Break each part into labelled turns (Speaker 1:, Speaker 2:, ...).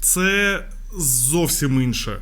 Speaker 1: Це зовсім інше.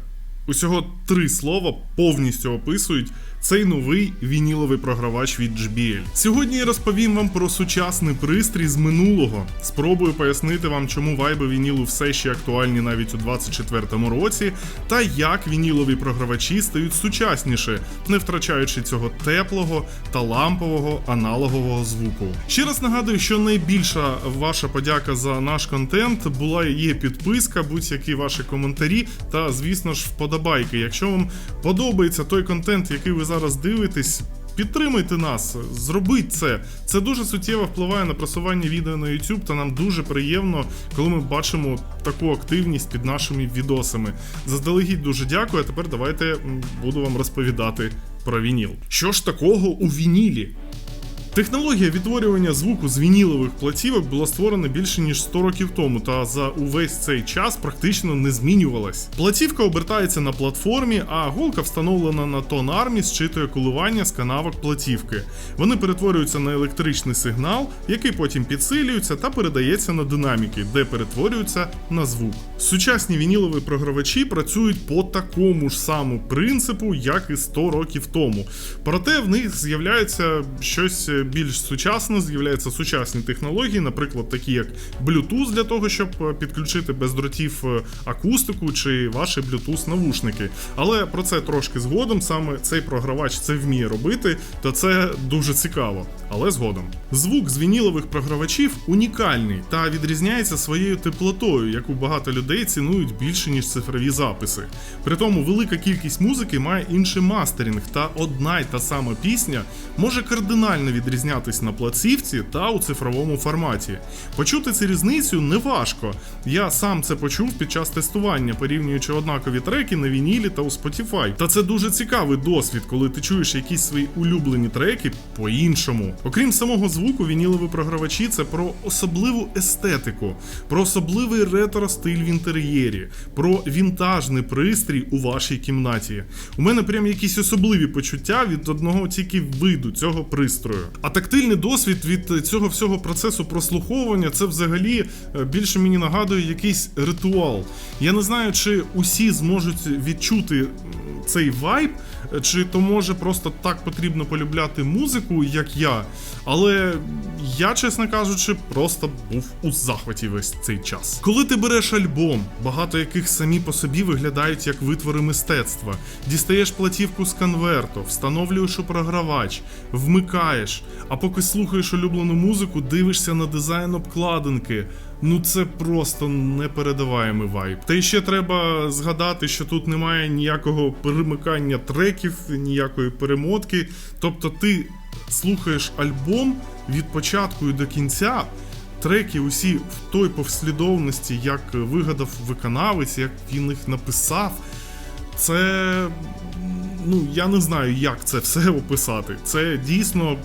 Speaker 1: Усього три слова повністю описують цей новий вініловий програвач від JBL. Сьогодні я розповім вам про сучасний пристрій з минулого. Спробую пояснити вам, чому вайби вінілу все ще актуальні навіть у 24-му році, та як вінілові програвачі стають сучасніше, не втрачаючи цього теплого та лампового аналогового звуку. Ще раз нагадую, що найбільша ваша подяка за наш контент була є підписка, будь-які ваші коментарі та, звісно ж, вподобайки. Якщо вам подобається той контент, який ви зараз дивитесь. Підтримуйте нас, зробіть це. Це дуже суттєво впливає на просування відео на YouTube, та нам дуже приємно, коли ми бачимо таку активність під нашими відосами. Заздалегідь дуже дякую. А тепер давайте буду вам розповідати про вініл. Що ж такого у вінілі? Технологія відтворювання звуку з вінілових платівок була створена більше ніж 100 років тому, та за увесь цей час практично не змінювалась. Платівка обертається на платформі, а голка встановлена на тон армі, зчитує коливання з канавок платівки. Вони перетворюються на електричний сигнал, який потім підсилюється та передається на динаміки, де перетворюються на звук. Сучасні вінілові програвачі працюють по такому ж самому принципу, як і 100 років тому. Проте в них з'являється щось більш сучасне, з'являються сучасні технології, наприклад, такі як Bluetooth для того, щоб е, підключити без дротів е, акустику чи ваші Bluetooth навушники. Але про це трошки згодом. Саме цей програвач це вміє робити, та це дуже цікаво. Але згодом. Звук з вінілових програвачів унікальний та відрізняється своєю теплотою, яку багато людей цінують більше ніж цифрові записи. При тому велика кількість музики має інший мастерінг, та одна й та сама пісня може кардинально відрізнятись на платцівці та у цифровому форматі. Почути цю різницю неважко. Я сам це почув під час тестування, порівнюючи однакові треки на вінілі та у Spotify. Та це дуже цікавий досвід, коли ти чуєш якісь свої улюблені треки по-іншому. Окрім самого звуку, вінілові програвачі це про особливу естетику, про особливий ретро-стиль в інтер'єрі, про вінтажний пристрій у вашій кімнаті. У мене прям якісь особливі почуття від одного тільки виду цього пристрою. А тактильний досвід від цього всього процесу прослуховування це взагалі е, більше мені нагадує якийсь ритуал. Я не знаю, чи усі зможуть відчути цей вайб, чи то може просто так потрібно полюбляти музику, як я. Але я, чесно кажучи, просто був у захваті весь цей час. Коли ти береш альбом, багато яких самі по собі виглядають як витвори мистецтва, дістаєш платівку з конверту, встановлюєш у програвач, вмикаєш, а поки слухаєш улюблену музику, дивишся на дизайн обкладинки. Ну це просто непередаваємий вайб. Та й ще треба згадати, що тут немає ніякого перемикання треків, ніякої перемотки. Тобто ти слухаєш альбом від початку і до кінця. Треки усі в той послідовності, як вигадав виконавець, як він їх написав. Це. Ну, я не знаю, як це все описати. Це дійсно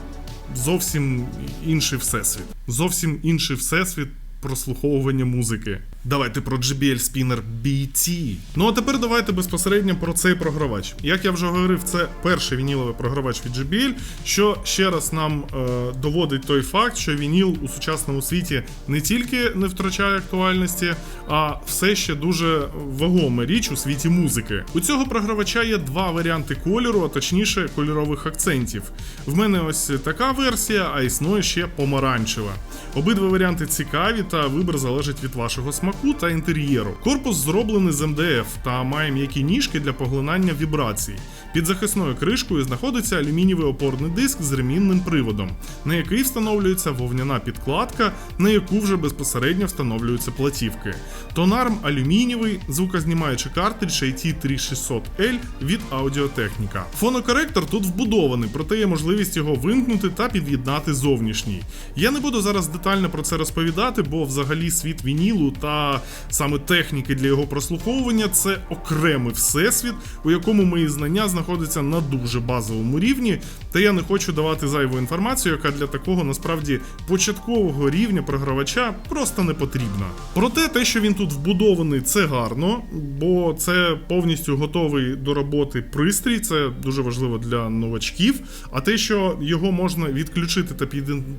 Speaker 1: зовсім інший всесвіт. Зовсім інший всесвіт прослуховування музики. Давайте про JBL Spinner BT. Ну а тепер давайте безпосередньо про цей програвач. Як я вже говорив, це перший вініловий програвач від JBL, що ще раз нам е, доводить той факт, що вініл у сучасному світі не тільки не втрачає актуальності, а все ще дуже вагома річ у світі музики. У цього програвача є два варіанти кольору, а точніше кольорових акцентів. В мене ось така версія, а існує ще помаранчева. Обидва варіанти цікаві, та вибір залежить від вашого смаку та інтер'єру. Корпус зроблений з МДФ та має м'які ніжки для поглинання вібрацій. Під захисною кришкою знаходиться алюмінієвий опорний диск з ремінним приводом, на який встановлюється вовняна підкладка, на яку вже безпосередньо встановлюються платівки. Тонарм алюмінієвий, звукознімаючий картридж AT3600L від Audio-Technica. Фонокоректор тут вбудований, проте є можливість його вимкнути та під'єднати зовнішній. Я не буду зараз детально про це розповідати, бо взагалі світ вінілу та саме техніки для його прослуховування це окремий всесвіт, у якому мої знання знаходяться на дуже базовому рівні. Та я не хочу давати зайву інформацію, яка для такого насправді початкового рівня програвача просто не потрібна. Проте те, що він тут вбудований, це гарно, бо це повністю готовий до роботи пристрій, це дуже важливо для новачків. А те, що його можна відключити та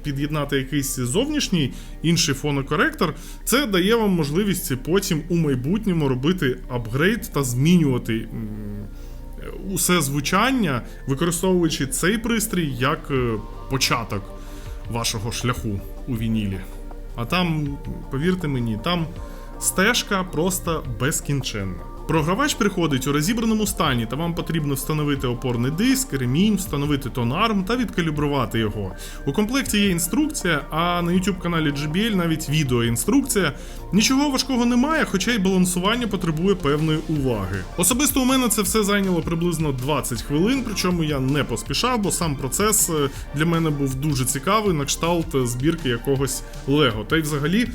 Speaker 1: під'єднати якийсь зовнішній інший фонокоректор, це дає вам можливість можливість потім у майбутньому робити апгрейд та змінювати усе звучання, використовуючи цей пристрій як е, початок вашого шляху у вінілі. А там, повірте мені, там стежка просто безкінченна. Програвач приходить у розібраному стані, та вам потрібно встановити опорний диск, ремінь, встановити тонарм та відкалібрувати його. У комплекті є інструкція, а на YouTube каналі JBL навіть відеоінструкція. Нічого важкого немає, хоча й балансування потребує певної уваги. Особисто у мене це все зайняло приблизно 20 хвилин, причому я не поспішав, бо сам процес е, для мене був дуже цікавий на кшталт е, збірки якогось Лего. Та й взагалі е,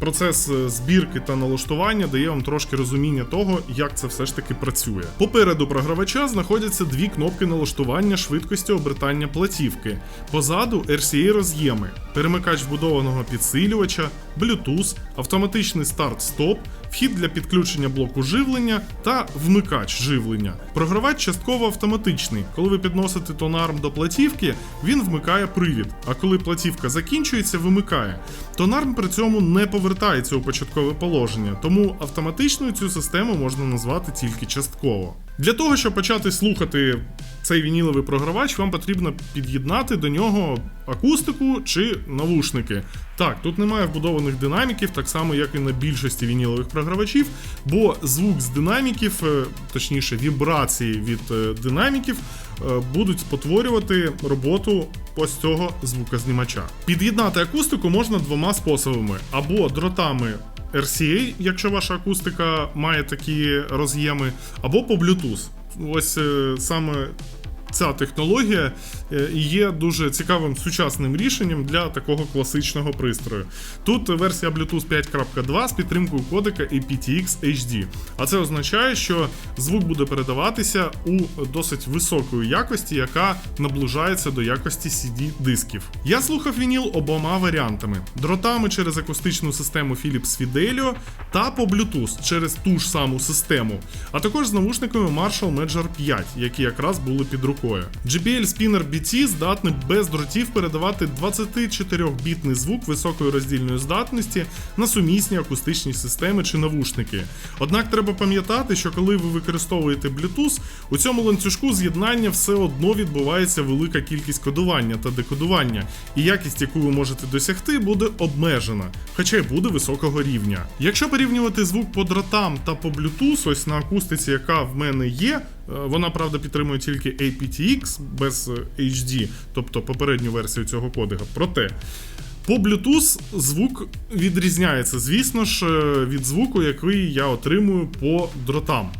Speaker 1: процес збірки та налаштування дає вам трошки розуміння того, як це все ж таки працює. Попереду програвача знаходяться дві кнопки налаштування швидкості обертання платівки. Позаду RCA роз'єми, перемикач вбудованого підсилювача, Bluetooth, автоматичний старт-стоп, вхід для підключення блоку живлення та вмикач живлення. Програвач частково автоматичний. Коли ви підносите тонарм до платівки, він вмикає привід. А коли платівка закінчується, вимикає. Тонарм при цьому не повертається у початкове положення, тому автоматичною цю систему можна назвати тільки частково. Для того, щоб почати слухати цей вініловий програвач, вам потрібно під'єднати до нього акустику чи навушники. Так, тут немає вбудованих динаміків, так само як і на більшості вінілових програвачів, бо звук з динаміків, е, точніше, вібрації від е, динаміків, е, будуть спотворювати роботу ось цього звукознімача. Під'єднати акустику можна двома способами: або дротами RCA, якщо ваша акустика має такі роз'єми, або по Bluetooth. Ось е, саме ця технологія е, є дуже цікавим сучасним рішенням для такого класичного пристрою. Тут версія Bluetooth 5.2 з підтримкою кодека aptX HD. А це означає, що звук буде передаватися у досить високої якості, яка наближається до якості CD-дисків. Я слухав вініл обома варіантами: дротами через акустичну систему Philips Fidelio та по Bluetooth через ту ж саму систему, а також з навушниками Marshall Major 5, які якраз були під рукою. JBL Spinner BT здатний без дротів передавати 24-бітний звук високої роздільної здатності на сумісні акустичні системи чи навушники. Однак треба пам'ятати, що коли ви використовуєте Bluetooth, у цьому ланцюжку з'єднання все одно відбувається велика кількість кодування та декодування, і якість, яку ви можете досягти, буде обмежена, хоча й буде високого рівня. Якщо порівнювати звук по дротам та по Bluetooth, ось на акустиці, яка в мене є, вона правда підтримує тільки aptX без е, HD, тобто попередню версію цього кодега. Проте. По Bluetooth звук відрізняється, звісно ж, е, від звуку, який я отримую по дротам.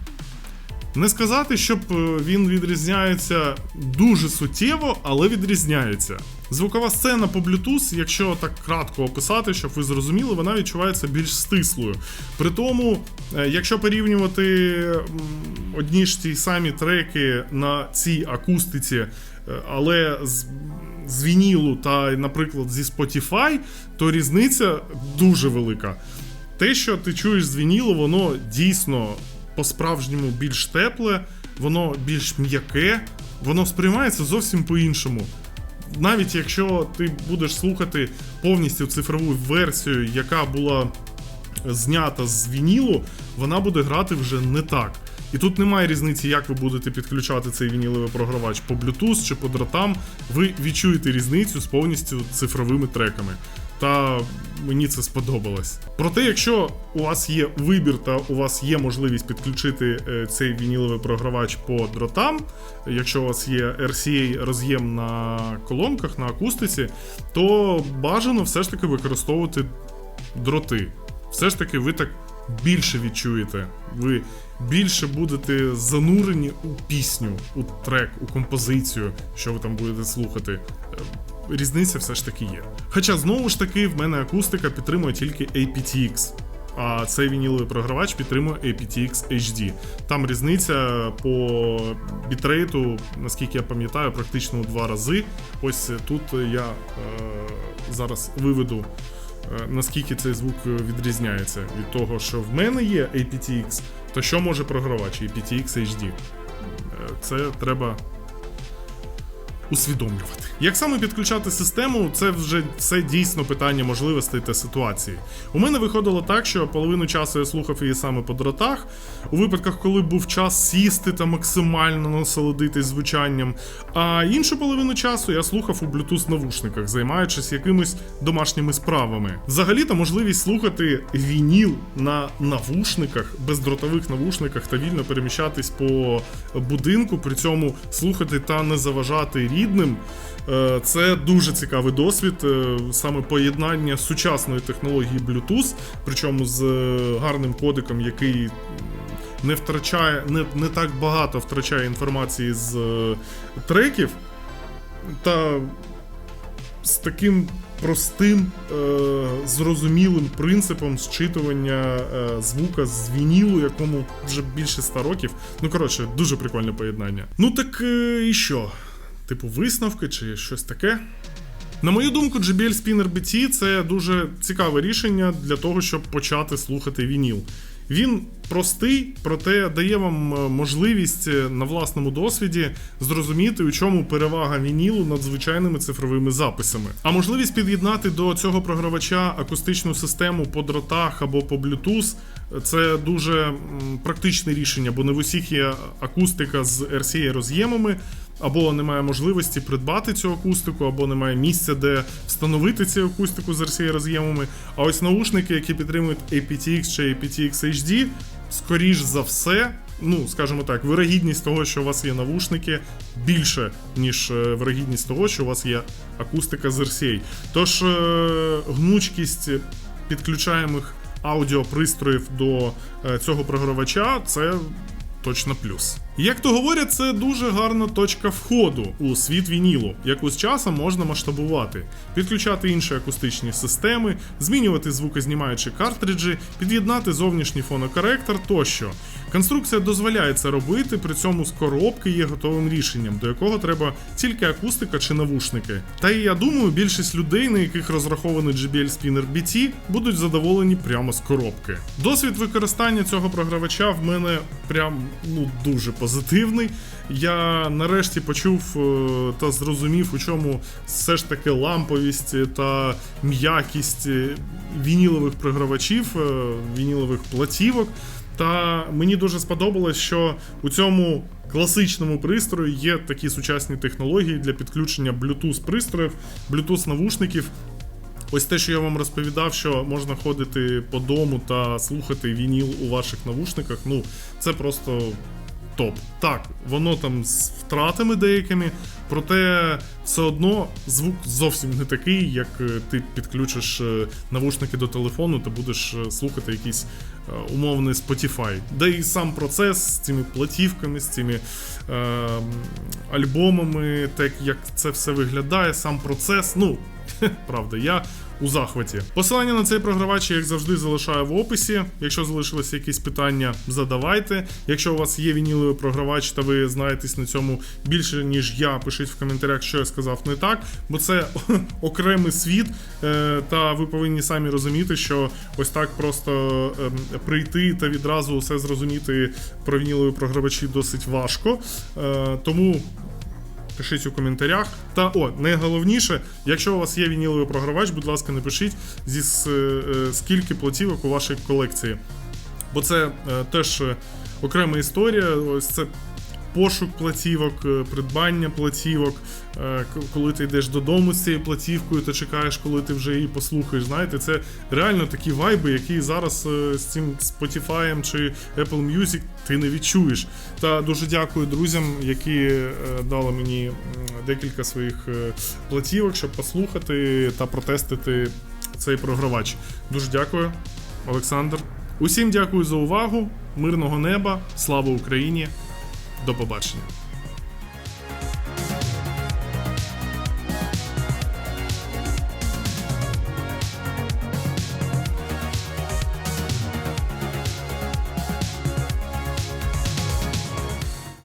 Speaker 1: Не сказати, щоб е, він відрізняється дуже суттєво, але відрізняється. Звукова сцена по Bluetooth, якщо так кратко описати, щоб ви зрозуміли, вона відчувається більш стислою. При тому, е, якщо порівнювати одні ж ті самі треки на цій акустиці, е, але з, з вінілу та, наприклад, зі Spotify, то різниця дуже велика. Те, що ти чуєш з вінілу, воно дійсно по-справжньому більш тепле, воно більш м'яке, воно сприймається зовсім по-іншому. Навіть якщо ти будеш слухати повністю цифрову версію, яка була знята з вінілу, вона буде грати вже не так. І тут немає різниці, як ви будете підключати цей вініловий програвач по Bluetooth чи по дротам. Ви відчуєте різницю з повністю цифровими треками. Та мені це сподобалось. Проте, якщо у вас є вибір та у вас є можливість підключити е, цей вініловий програвач по дротам, якщо у вас є RCA роз'єм на колонках, на акустиці, то бажано все ж таки використовувати дроти. Все ж таки, ви так більше відчуєте. Ви більше будете занурені у пісню, у трек, у композицію, що ви там будете слухати. Різниця все ж таки є. Хоча знову ж таки в мене акустика підтримує тільки aptX. А цей вініловий програвач підтримує aptX HD. Там різниця по бітрейту, наскільки я пам'ятаю, практично у два рази. Ось тут я е, зараз виведу, е, наскільки цей звук відрізняється від того, що в мене є aptX, то що може програвач aptX HD. Е, Це треба усвідомлювати. Як саме підключати систему, це вже все дійсно питання можливостей та ситуації. У мене виходило так, що половину часу я слухав її саме по дротах. У випадках, коли був час сісти та максимально насолодитись звучанням. А іншу половину часу я слухав у Bluetooth навушниках, займаючись якимись домашніми справами. Взагалі-то можливість слухати вініл на навушниках, бездротових навушниках та вільно переміщатись по будинку, при цьому слухати та не заважати рідним. Е, Це дуже цікавий досвід, е, саме поєднання сучасної технології Bluetooth, причому з е, гарним кодиком, який не втрачає, не, не так багато втрачає інформації з треків, та з таким простим, зрозумілим принципом зчитування звука з вінілу, якому вже більше 100 років. Ну, коротше, дуже прикольне поєднання. Ну так і що? Типу, висновки чи щось таке? На мою думку, JBL Spinner BT це дуже цікаве рішення для того, щоб почати слухати вініл. Він простий, проте дає вам е, можливість е, на власному досвіді зрозуміти, у чому перевага вінілу над звичайними цифровими записами. А можливість під'єднати до цього програвача акустичну систему по дротах або по Bluetooth – це дуже практичне рішення, бо не в усіх є акустика з RCA роз'ємами. Або немає можливості придбати цю акустику, або немає місця, де встановити цю акустику з RCA роз'ємами. А ось наушники, які підтримують aptX чи aptX HD, скоріш за все, ну скажімо так, вирогідність того, що у вас є навушники, більше, ніж е, вирогідність того, що у вас є акустика з RCA. Тож е, гнучкість підключаємих аудіопристроїв до е, цього програвача це точно плюс. Як то говорять, це дуже гарна точка входу у світ вінілу, яку з часом можна масштабувати, підключати інші акустичні системи, змінювати звукознімаючі картриджі, під'єднати зовнішній фонокоректор тощо. Конструкція дозволяє це робити, при цьому з коробки є готовим рішенням, до якого треба тільки акустика чи навушники. Та і я думаю, більшість людей, на яких розрахований JBL Spinner BT, будуть задоволені прямо з коробки. Досвід використання цього програвача в мене прям ну дуже позитивний. Я нарешті почув е, та зрозумів, у чому все ж таки ламповість та м'якість е, вінілових програвачів, е, вінілових платівок. Та мені дуже сподобалось, що у цьому класичному пристрої є такі сучасні технології для підключення Bluetooth пристроїв, Bluetooth навушників. Ось те, що я вам розповідав, що можна ходити по дому та слухати вініл у ваших навушниках. Ну, це просто топ. Так, воно там з втратами деякими, проте все одно звук зовсім не такий, як е, ти підключиш е, навушники до телефону та будеш е, слухати якийсь умовний Spotify. Да і сам процес з цими платівками, з цими е, альбомами, так як це все виглядає, сам процес. Ну, правда, я у захваті. Посилання на цей програвач, як завжди, залишаю в описі. Якщо залишилися якісь питання, задавайте. Якщо у вас є вініловий програвач, та ви знаєтесь на цьому більше, ніж я, пишіть в коментарях, що я сказав не так, бо це окремий світ, е, та ви повинні самі розуміти, що ось так просто ем, прийти та відразу все зрозуміти про вінілові програвачі досить важко. Е, Тому Пишіть у коментарях. Та о, найголовніше, якщо у вас є вініловий програвач, будь ласка, напишіть зі е, скільки платівок у вашій колекції. Бо це е, теж е, окрема історія. Ось це пошук платівок, е, придбання платівок. Е, Коли ти йдеш додому з цією платівкою, ти чекаєш, коли ти вже її послухаєш. Знаєте, це реально такі вайби, які зараз е, з цим Spotify чи Apple Music ти не відчуєш. Та дуже дякую друзям, які дали мені декілька своїх платівок, щоб послухати та протестити цей програвач. Дуже дякую, Олександр. Усім дякую за увагу. Мирного неба, слава Україні. До побачення.